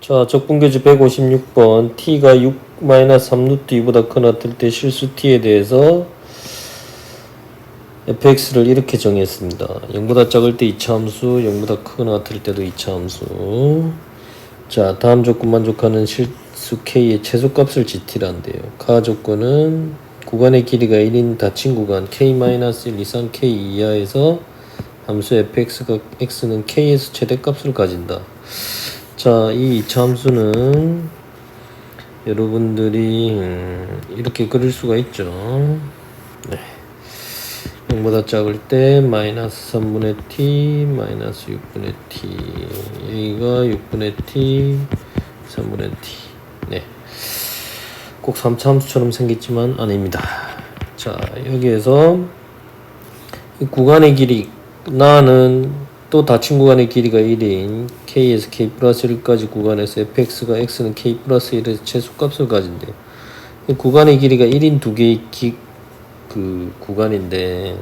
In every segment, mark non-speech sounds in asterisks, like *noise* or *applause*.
자, 적분교지 156번 t가 6 마이너스 3루트 2보다 크나 틀때 실수 t에 대해서 fx를 이렇게 정했습니다. 0보다 작을 때 이차함수, 0보다 크거나 같을 때도 이차함수. 자, 다음 조건 만족하는 실수 k의 최소값을 gt란데요. 가 조건은 구간의 길이가 1인 닫힌 구간 k-1 이상 k 이하에서 함수 fx가 x는 k에서 최대값을 가진다. 자, 이 이차함수는 여러분들이 음, 이렇게 그릴 수가 있죠. 네. 0보다 작을 때 마이너스 3분의 t 마이너스 6분의 t 여기가 6분의 t 3분의 t 네. 꼭 3차함수처럼 생겼지만 아닙니다. 자 여기에서 이 구간의 길이 나는 또 닫힌 구간의 길이가 1인 k에서 k 플러스 1까지 구간에서 fx가 x는 k 플러스 1에서 최소값을 가진대. 이 구간의 길이가 1인 두 개의 기, 그 구간인데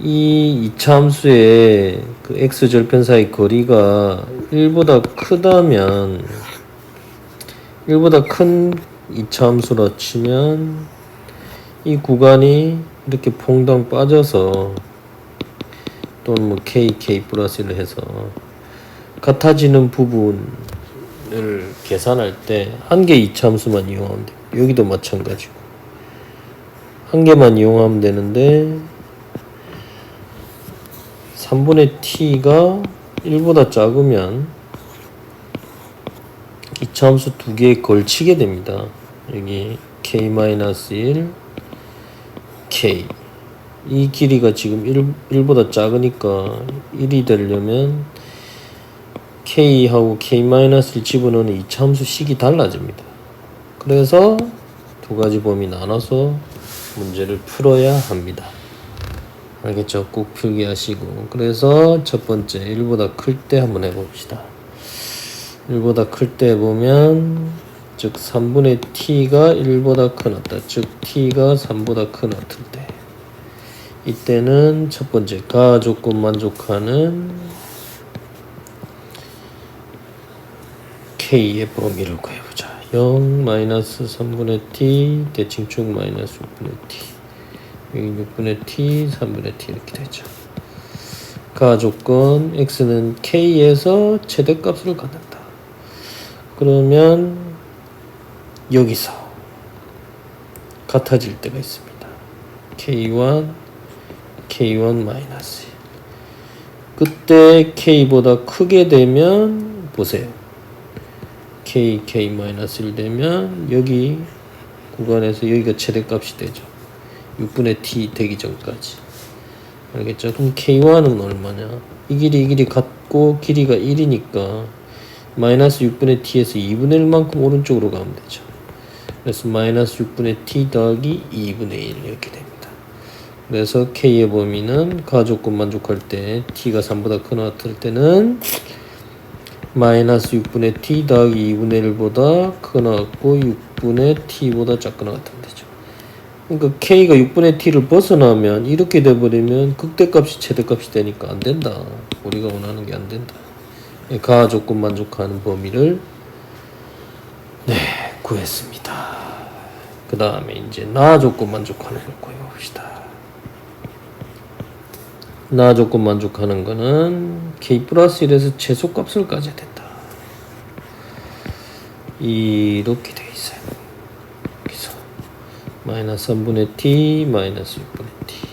이 이차함수의 그 x 절편 사이 거리가 1보다 크다면 1보다 큰 이차함수라 치면 이 구간이 이렇게 퐁당 빠져서 또는 뭐 k, k 플러스를 해서 같아지는 부분을 계산할 때 한 개 이차함수만 이용하면 돼요. 여기도 마찬가지고 한 개만 이용하면 되는데 3분의 t가 1보다 작으면 이차함수 두 개에 걸치게 됩니다. 여기 k-1 k 이 길이가 지금 1, 1보다 작으니까 1이 되려면 k하고 k-를 집어넣는 이차함수 식이 달라집니다. 그래서 두 가지 범위 나눠서 문제를 풀어야 합니다. 알겠죠? 꼭 필기 하시고 그래서 첫 번째 1보다 클 때 한번 해봅시다. 1보다 클 때 보면 즉 3분의 t가 1보다 크났다. 즉 t가 3보다 크나 틀 때 이때는 첫 번째 가 조건 만족하는 k의 범위를 구해보자. 0 마이너스 3분의 t 대칭축 마이너스 6분의 t 여기 6분의 t 3분의 t 이렇게 되죠. 가 조건 x는 k에서 최대값을 갖는다. 그러면 여기서 같아질 때가 있습니다. k1 k1 마이너스 그때 k보다 크게 되면 보세요. k k 마이너스 1 되면 여기 구간에서 여기가 최대값이 되죠. 6분의 t 되기 전까지 알겠죠? 그럼 k1은 얼마냐? 이 길이 이 길이 같고 길이가 1이니까 마이너스 6분의 t에서 2분의 1만큼 오른쪽으로 가면 되죠. 그래서 마이너스 6분의 t 더하기 2분의 1 이렇게 됩니다. 그래서 k의 범위는 가조건 만족할 때 t가 3보다 크나 같을 때는 마이너스 6분의 t 더하기 2분의 1보다 크거나 같고 6분의 t보다 작거나 같으면 되죠. 그러니까 k가 6분의 t를 벗어나면 이렇게 돼버리면 극대값이 최대값이 되니까 안 된다. 우리가 원하는 게 안 된다. 가 조건 만족하는 범위를 네 구했습니다. 그 다음에 이제 나 조건 만족하는 걸 구해봅시다. 나 조건 만족하는 거는 k 플러스 1에서 최소값을 가져야 된다. 이렇게 되어 있어요. 여기서 마이너스 3분의 t 마이너스 6분의 t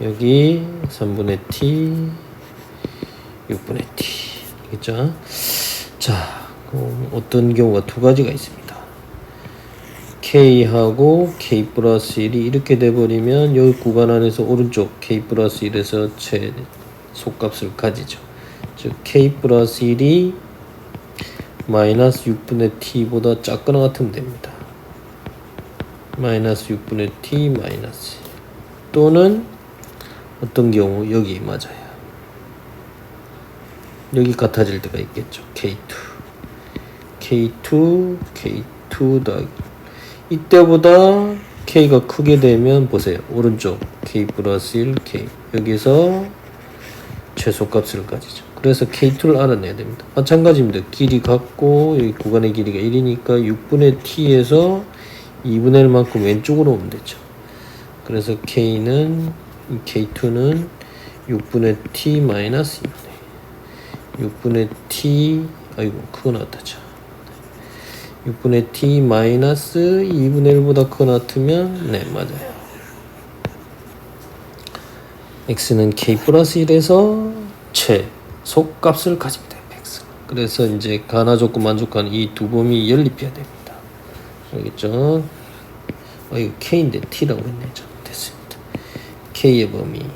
여기 3분의 t 6분의 t 알겠죠? 자 어떤 경우가 두 가지가 있습니다. K하고 k 플러스 1이 이렇게 돼버리면 여기 구간 안에서 오른쪽 k 플러스 1에서 최소값을 가지죠. 즉 k 플러스 1이 마이너스 6분의 t보다 작거나 같으면 됩니다. 마이너스 6분의 t 마이너스 또는 어떤 경우 여기 맞아요. 여기 같아질 때가 있겠죠. k2 k2 k2 더하기 이때보다 k가 크게 되면 보세요. 오른쪽 k 플러스 1 k 여기서 최소값을 가지죠. 그래서 K2를 알아내야 됩니다. 마찬가지입니다. 길이 같고 여기 구간의 길이가 1이니까 6분의 T에서 2분의 1 만큼 왼쪽으로 오면 되죠. 그래서 K는 이 K2는 6분의 T 마이너스 2분의 6분의 T 아이고 그거 나왔다죠. 6분의 T 마이너스 2분의 1보다 크거 같으면 네 맞아요. x는 k 플러스 1에서 최소값을 가집니다. x. 그래서 이제 가나 조건 만족하는 이두 범위 연립해야 됩니다. 알겠죠? 어, 이거 k인데 t라고 했네. 잘못했습니다. k의 범위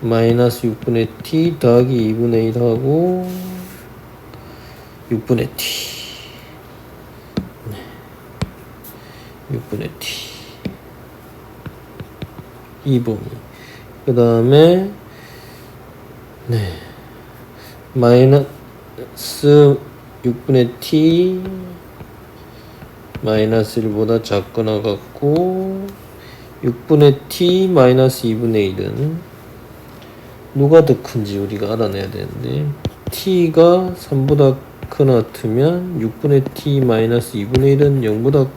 마이너스 6분의 t 더하기 2분의 1하고 6분의 t 6분의 t 이 범위 그 다음에 네. 마이너스 6분의 t 마이너스 1보다 작거나 같고 6분의 t 마이너스 2분의 1은 누가 더 큰지 우리가 알아내야 되는데 t가 3보다 크나 같으면 6분의 t 마이너스 2분의 1은 0보다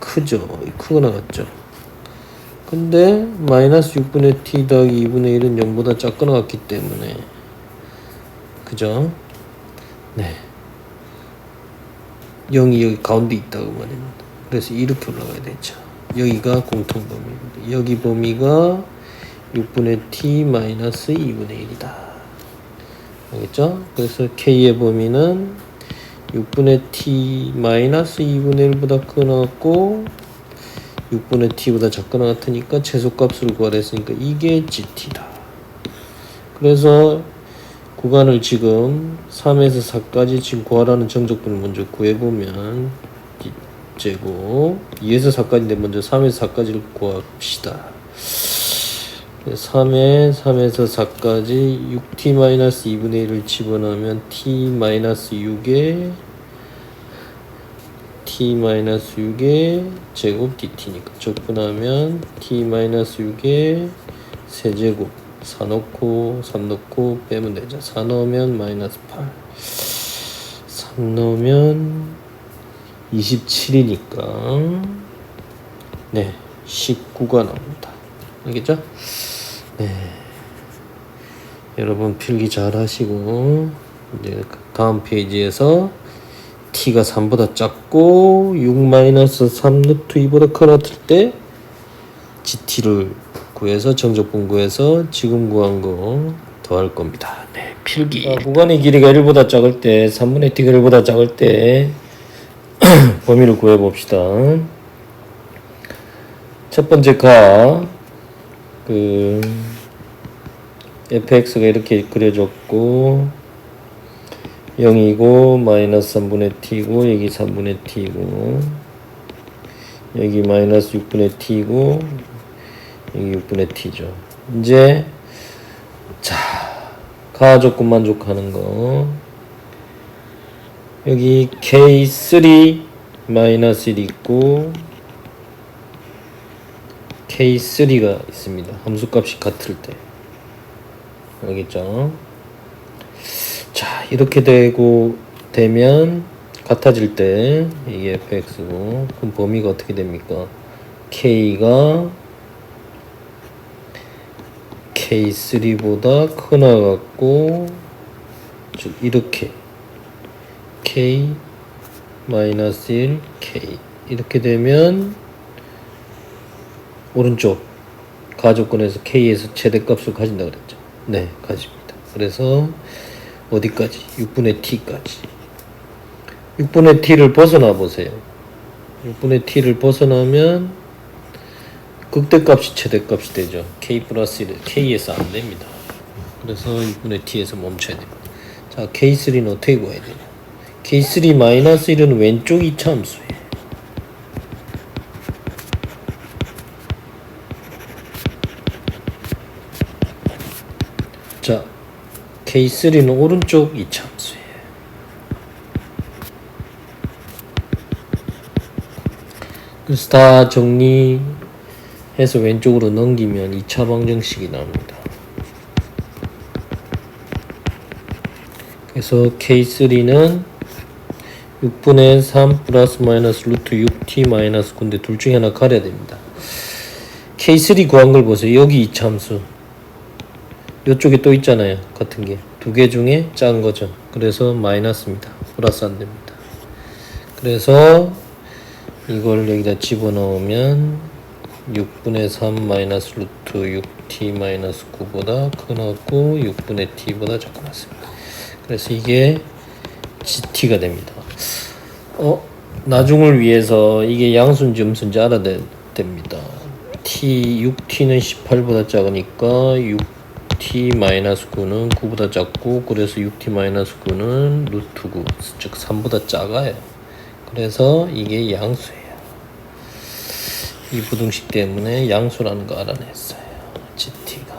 크죠. 크거나 같죠. 근데 마이너스 6분의 t 더하기 2분의 1은 0보다 작거나 같기 때문에. 그죠? 네. 0이 여기 가운데 있다고 말입니다 그래서 이렇게 올라가야 되죠. 여기가 공통 범위입니다. 여기 범위가 6분의 t 마이너스 2분의 1이다. 알겠죠? 그래서 k의 범위는 6분의 t 마이너스 2분의 1보다 크나고 6분의 t보다 작거나 같으니까 최소값을 구하랬으니까 이게 gt다. 그래서 구간을 지금 3에서 4까지 지금 구하라는 정적분을 먼저 구해보면 제곱 2에서 4까지인데 먼저 3에서 4까지를 구합시다. 3에 3에서 4까지 6t-2분의 1을 집어넣으면 t-6에 t-6의 제곱 dt니까. 적분하면 t-6의 세제곱. 4 넣고 3 넣고 빼면 되죠. 4 넣으면 마이너스 8 3 넣으면 27이니까. 네 19가 나옵니다 알겠죠? 네 여러분 필기 잘 하시고 이제 다음 페이지에서 t가 3보다 작고 6-3 루트 2보다 커 같을 때 gt를 구해서 정적분 구해서 지금 구한 거 더할 겁니다. 네, 필기. 자, 구간의 길이가 1보다 작을 때 3분의 t가 1보다 작을 때 *clears throat* 범위를 구해 봅시다. 첫 번째 가, 그, fx가 이렇게 그려졌고, 0이고 마이너스 3분의 t고 여기 3분의 t고 여기 마이너스 6분의 t고 여기 6분의 t죠. 이제 자 가조건 만족하는 거 여기 k3 마이너스 1 있고 k3가 있습니다. 함수값이 같을 때 알겠죠? 자 이렇게 되고 되면 같아질 때 이게 fx고 그럼 범위가 어떻게 됩니까? k가 k3보다 크나 같고 즉 이렇게 k 마이너스 1 k 이렇게 되면 오른쪽 가족권에서 k에서 최대값을 가진다 그랬죠. 네, 가집니다. 그래서 어디까지? 6분의 t까지. 6분의 t를 벗어나 보세요. 6분의 t를 벗어나면 극대값이 최대값이 되죠. k 플러스 1, k에서 안 됩니다. 그래서 6분의 t에서 멈춰야 됩니다. 자, k3는 어떻게 구해야 되냐? k3 마이너스 1은 왼쪽 이차함수예요. 자, K3는 오른쪽 이차함수예요. 그래서 다 정리해서 왼쪽으로 넘기면 2차 방정식이 나옵니다. 그래서 K3는 6분의 3 플러스 마이너스 루트 6t 마이너스 9인데 둘 중에 하나 가려야 됩니다. K3 구한 걸 보세요. 여기 이 참수. 이쪽에 또 있잖아요. 같은 게. 두 개 중에 짠 거죠. 그래서 마이너스입니다. 플러스 안 됩니다. 그래서 이걸 여기다 집어넣으면 6분의 3 마이너스 루트 6t 마이너스 9보다 크고 6분의 t보다 작고 맞습니다. 그래서 이게 gt가 됩니다. 어? 나중을 위해서 이게 양수인지 음수인지 알아야 됩니다. t, 6t는 18보다 작으니까 6 6t-9는 9보다 작고 그래서 6t-9는 루트 9, 즉 3보다 작아요. 그래서 이게 양수예요. 이 부등식 때문에 양수라는 거 알아냈어요. gt가.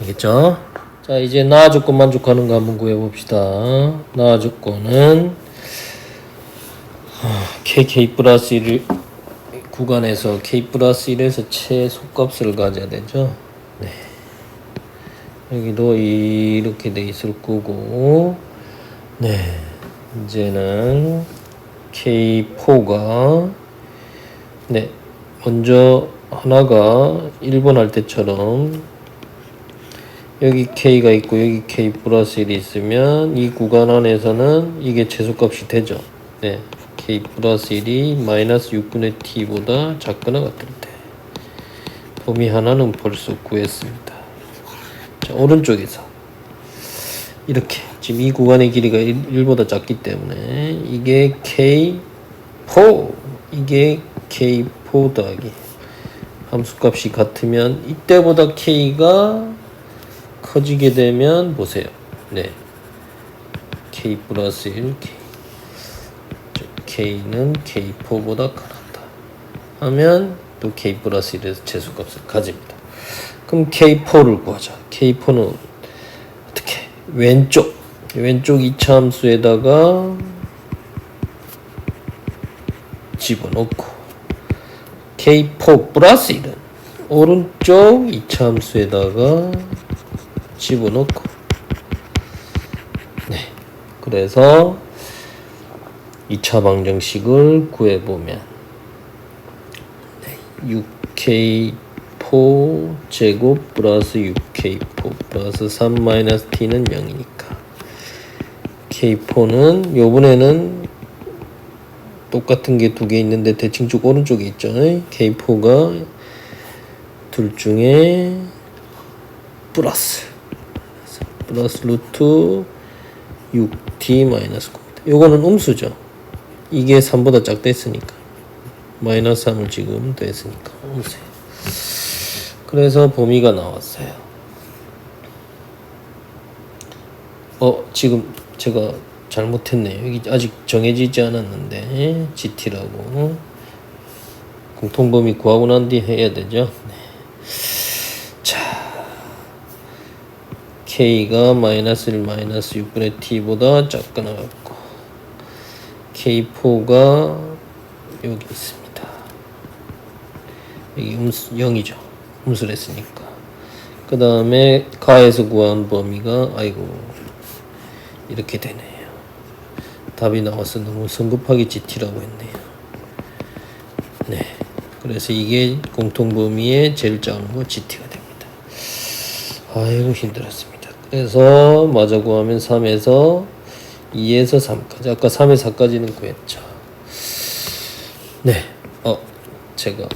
알겠죠? 자 이제 나아 조건 만족하는 거 한번 구해봅시다. 나아 조건은 kk 플러스 1 구간에서 k 플러스 1에서 최소값을 가져야 되죠. 네. 여기도 이렇게 돼 있을 거고, 네. 이제는 K4가, 네. 먼저 하나가 1번 할 때처럼 여기 K가 있고 여기 K 플러스 1이 있으면 이 구간 안에서는 이게 최소값이 되죠. 네. K 플러스 1이 마이너스 6분의 T보다 작거나 같을 때 범위 하나는 벌써 구했습니다. 자, 오른쪽에서 이렇게 지금 이 구간의 길이가 1, 보다 작기 때문에 이게 K4 이게 K4 더하기 함수값이 같으면 이때보다 K가 커지게 되면 보세요. 네. K 플러스 1 K 즉, K는 K4보다 크다 하면 또 K 플러스 1에서 재수값을 가집니다. 그럼 K4를 구하자. K4는 어떻게? 왼쪽. 왼쪽 2차 함수에다가 집어넣고 K4 플러스 1은 오른쪽 2차 함수에다가 집어넣고 네. 그래서 2차 방정식을 구해보면 6K 제곱 플러스 6k4 플러스 3 마이너스 t는 0이니까 k4는 요번에는 똑같은 게 두 개 있는데 대칭축 오른쪽에 있잖아요. k4가 둘 중에 플러스. 플러스 루트 6t 마이너스 9입니다 요거는 음수죠. 이게 3보다 작됐으니까. 마이너스 3을 지금 됐으니까. 음수 그래서 범위가 나왔어요. 어 지금 제가 잘못했네요. 여기 아직 정해지지 않았는데 GT라고 공통범위 구하고 난 뒤 해야 되죠. 네. k가 마이너스 1 마이너스 6분의 t보다 작거나 같고 k4가 여기 있습니다. 여기 음수 0이죠. 음수를 했으니까. 그 다음에 가에서 구한 범위가 아이고 이렇게 되네요. 답이 나와서 너무 성급하게 GT라고 했네요. 네. 그래서 이게 공통범위의 제일 작은 거 GT가 됩니다. 아이고 힘들었습니다. 그래서 마저 구하면 3에서 2에서 3까지 아까 3에서 4까지는 구했죠. 네, 어 제가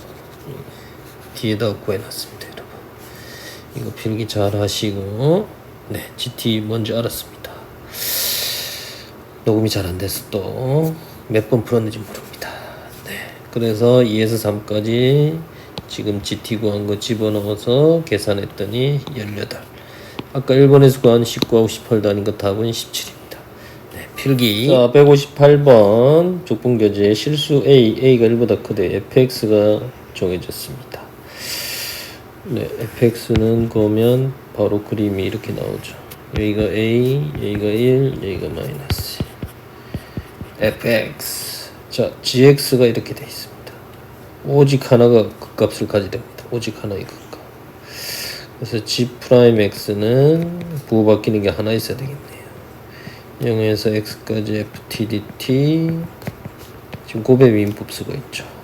뒤에다 구해놨습니다, 여러분. 이거 필기 잘 하시고 네 GT 뭔지 알았습니다. 녹음이 잘 안 돼서 또 몇 번 풀었는지 모릅니다. 네, 그래서 2에서 3까지 지금 GT 구한 거 집어넣어서 계산했더니 18. 아까 1번에서 구한 19하고 18 다니까 답은 17입니다. 네, 필기. 자, 158번 족분교재 실수 A, A가 1보다 크대 fx가 정해졌습니다. 네, fx는 그러면 바로 그림이 이렇게 나오죠. 여기가 A, 여기가 1, 여기가 마이너스. fx. 자, gx가 이렇게 돼 있습니다. 오직 하나가 그 값을 가지게 됩니다. 오직 하나의 그 값. 그래서 g 프라임 x는 부호바뀌는 게 하나 있어야 되겠네요. 0에서 x까지 ftdt 지금 곱의 미인법 쓰고 있죠.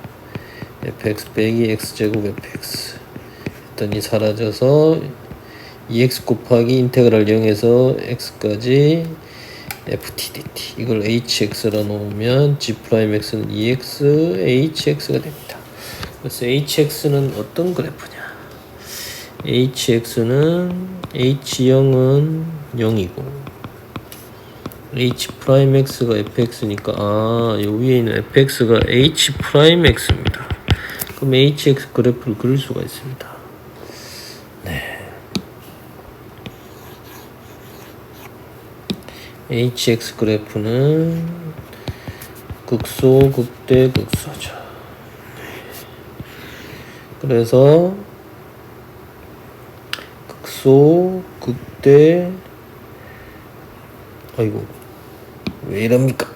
Fx 빼기 x제곱 fx 했더니 사라져서 2x 곱하기 인테그랄 0에서 x까지 ftdt 이걸 hx라 놓으면 g'x는 2x hx가 됩니다. 그래서 hx는 어떤 그래프냐? hx는 h0은 0이고 h'x가 fx니까 아, 요 위에 있는 fx가 h'x입니다. 그럼 hx 그래프를 그릴 수가 있습니다. hx 그래프는 극소, 극대, 극소죠. 그래서 극소, 극대, 아이고 왜 이럽니까?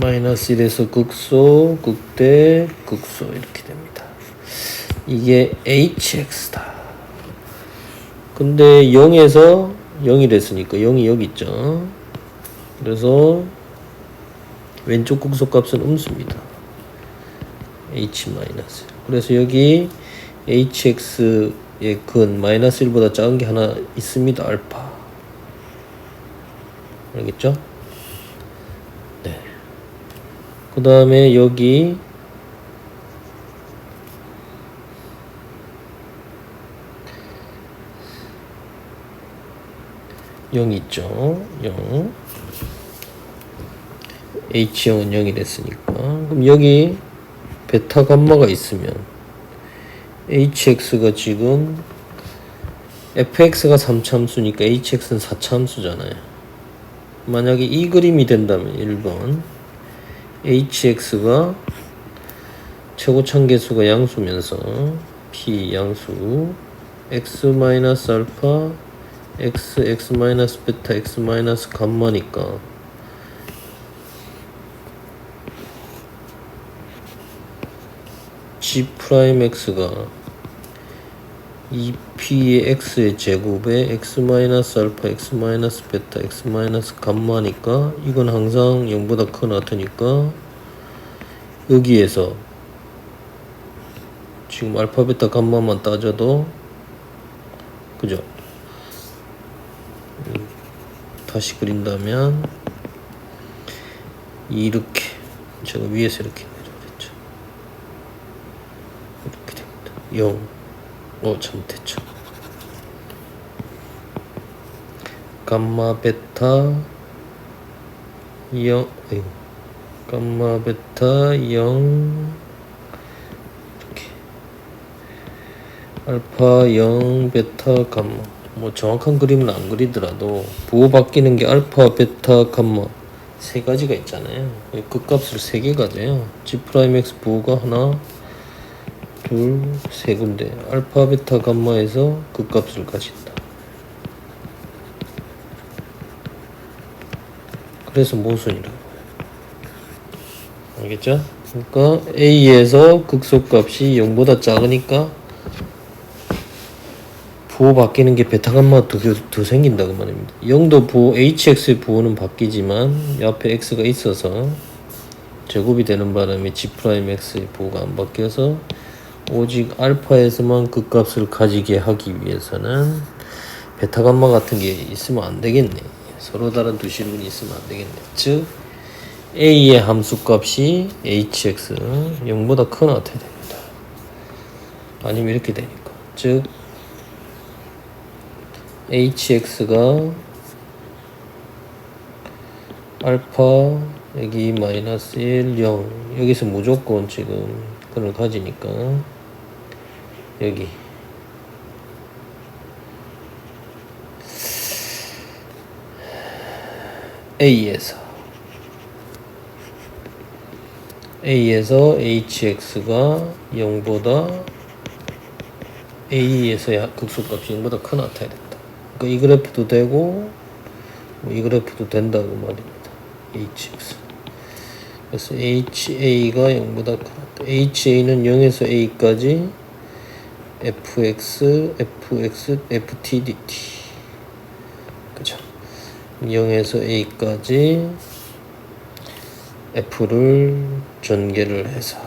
마이너스 1에서 극소, 극대, 극소 이렇게 됩니다. 이게 hx다. 근데 0에서 0이 됐으니까 0이 여기 있죠. 그래서 왼쪽 극소값은 음수입니다. h 마이너스. 그래서 여기 hx의 근 마이너스 1보다 작은 게 하나 있습니다. 알파. 알겠죠? 네. 그 다음에 여기 0 있죠. 0. H0은 0이 됐으니까. 그럼 여기 베타 감마가 있으면 HX가 지금 FX가 3참수니까 HX는 4참수잖아요. 만약에 이 그림이 된다면 1번 HX가 최고 참계수가 양수면서 P 양수 X 마이너스 알파 x x 마이너스 베타 x 마이너스 감마니까. G 프라임 x가 2p의 x의 제곱에 x 마이너스 알파 x 마이너스 베타 x 마이너스 감마니까 이건 항상 0보다 크나 같으니까 여기에서 지금 알파 베타 감마만 따져도 그죠? 다시 그린다면 이렇게 제가 위에서 이렇게 그랬죠. 이렇게 됩니다. 0. 어, 잘못했죠. 감마 베타 0 아이고. 감마 베타 0 이렇게 알파 0 베타 감마 뭐 정확한 그림은 안 그리더라도 부호 바뀌는 게 알파, 베타, 감마 세 가지가 있잖아요. 극값을 세 개 가져요. G 프라임 X 부호가 하나, 둘, 세 군데. 알파, 베타, 감마에서 극값을 가진다. 그래서 모순이라고. 알겠죠? 그러니까 A에서 극소값이 0보다 작으니까 부호 바뀌는 게 베타 감마가 더, 더 생긴다 그 말입니다. 0도 부호 hx의 부호는 바뀌지만 옆에 x가 있어서 제곱이 되는 바람에 g 프라임 x의 부호가 안 바뀌어서 오직 알파에서만 그 값을 가지게 하기 위해서는 베타 감마 같은 게 있으면 안 되겠네. 서로 다른 두 실분이 있으면 안 되겠네. 즉 a의 함수값이 hx 0보다 크나 같아야 됩니다. 아니면 이렇게 되니까 즉 hx가 알파 여기 마이너스 1, 0 여기서 무조건 지금 그걸 가지니까 여기 A에서 A에서 hx가 0보다 A에서 극소값이 0보다 큰 나타야 된다. 그러니까 이 그래프도 되고 뭐이 그래프도 된다고 말입니다. hx. 그래서 ha가 0보다 크다. ha는 0에서 a까지 fx, fx, ft, dt. 그죠? 0에서 a까지 f를 전개를 해서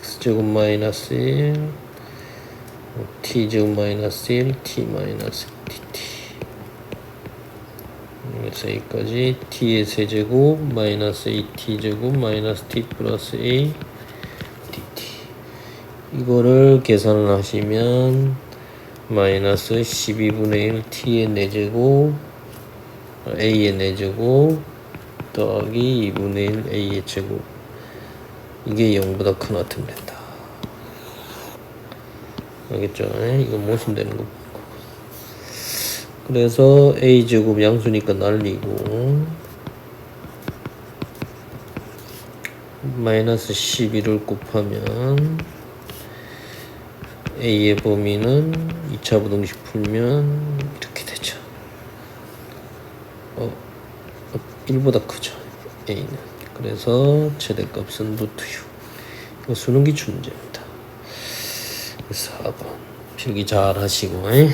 x제곱 마이너스 1, t제곱 마이너스 1, t 마이너스 dt. 그래서 a까지 t의 세제곱 마이너스 a t 제곱 마이너스 t 플러스 a 이거를 계산을 하시면 마이너스 12분의 1 t의 4제곱 a의 4제곱 더하기 2분의 1 a의 제곱 이게 0보다 큰 같으면 된다. 알겠죠? 이거 모시면 되는 거 그래서 a 제곱 양수니까 날리고 마이너스 12를 곱하면 a의 범위는 2차 부등식 풀면 이렇게 되죠. 어, 1보다 크죠. a는. 그래서 최대값은 루트 u. 이거 수능 기출 문제입니다. 4번 필기 잘 하시고. 에?